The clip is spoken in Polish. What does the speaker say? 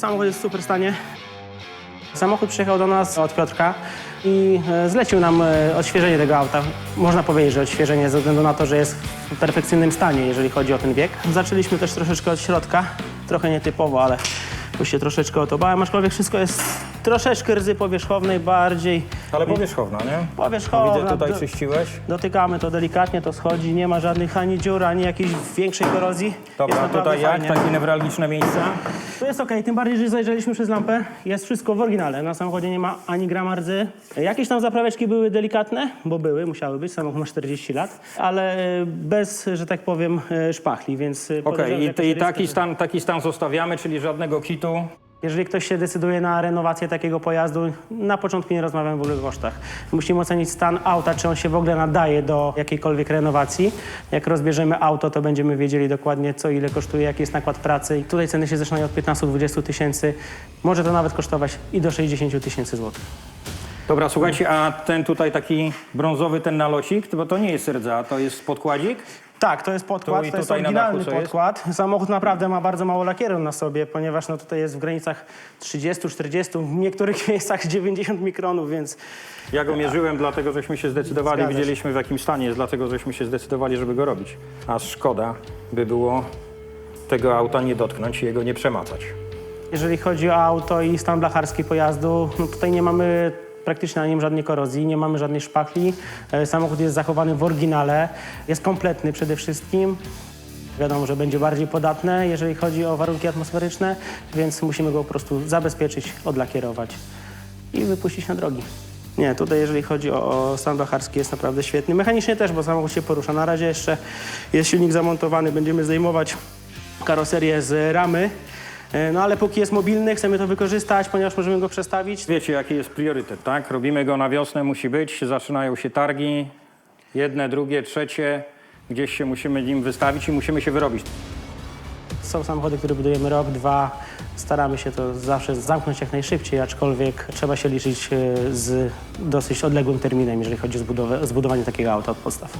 Samochód jest w super stanie. Samochód przyjechał do nas od Piotrka i e, zlecił nam e, odświeżenie tego auta. Można powiedzieć, że odświeżenie ze względu na to, że jest w perfekcyjnym stanie, jeżeli chodzi o ten wiek. Zaczęliśmy też troszeczkę od środka, trochę nietypowo, ale tu się troszeczkę o to bałem, aczkolwiek wszystko jest troszeczkę rdzy powierzchownej, bardziej Ale powierzchowna, nie? powierzchowna. Widzę, tutaj Do- czyściłeś. Dotykamy to delikatnie, to schodzi, nie ma żadnych ani dziur, ani jakiejś większej korozji. jest Dobra, naprawdę tutaj jak? fajnie. Takie newralgiczne miejsca? To jest okej, tym bardziej, że zajrzeliśmy przez lampę. Jest wszystko w oryginale. Na samochodzie nie ma ani grama rdzy. Jakieś tam zapraweczki były delikatne, bo były, musiały być. Samochód ma 40 lat, ale e, bez, że tak powiem, e, szpachli, więc... e, Okej, i, i taki, stan, taki stan zostawiamy, czyli żadnego kitu. Jeżeli ktoś się decyduje na renowację takiego pojazdu, na początku nie rozmawiamy w ogóle o kosztach. Musimy ocenić stan auta, czy on się w ogóle nadaje do jakiejkolwiek renowacji. Jak rozbierzemy auto, to będziemy wiedzieli dokładnie, co ile kosztuje, jaki jest nakład pracy. I tutaj ceny się zaczynają od 15-20 tysięcy. Może to nawet kosztować i do 60 tysięcy złotych. Dobra, słuchajcie, a ten tutaj taki brązowy, ten nalocik, bo to nie jest rdza, to jest podkładzik? Tak, to jest podkład, Tu i to jest tutaj na oryginalny co jest? podkład. Samochód naprawdę ma bardzo mało lakieru na sobie, ponieważ no, tutaj jest w granicach 30-40, w niektórych miejscach 90 mikronów, więc Ja go mierzyłem, dlatego żeśmy się zdecydowali, Zgadza się. widzieliśmy w jakim stanie jest, dlatego żeśmy się zdecydowali, żeby go robić. A szkoda by było tego auta nie dotknąć i jego nie przemacać. jeżeli chodzi o auto i stan blacharski pojazdu, no tutaj nie mamy praktycznie na nim żadnej korozji, nie mamy żadnej szpachli. E, Samochód jest zachowany w oryginale, jest kompletny przede wszystkim. Wiadomo, że będzie bardziej podatne, jeżeli chodzi o warunki atmosferyczne, więc musimy go po prostu zabezpieczyć, odlakierować i wypuścić na drogi. Nie, tutaj jeżeli chodzi o, o stan blacharski jest naprawdę świetny. Mechanicznie też, bo samochód się porusza. Na razie jeszcze jest silnik zamontowany, będziemy zdejmować karoserię z ramy. E, No ale póki jest mobilny, chcemy to wykorzystać, ponieważ możemy go przestawić. Wiecie, jaki jest priorytet, tak? Robimy go na wiosnę, musi być, zaczynają się targi, jedne, drugie, trzecie, gdzieś się musimy nim wystawić i musimy się wyrobić. Są samochody, które budujemy rok, dwa. Staramy się to zawsze zamknąć jak najszybciej, aczkolwiek trzeba się liczyć e, z dosyć odległym terminem, jeżeli chodzi o zbudowanie takiego auta od podstaw.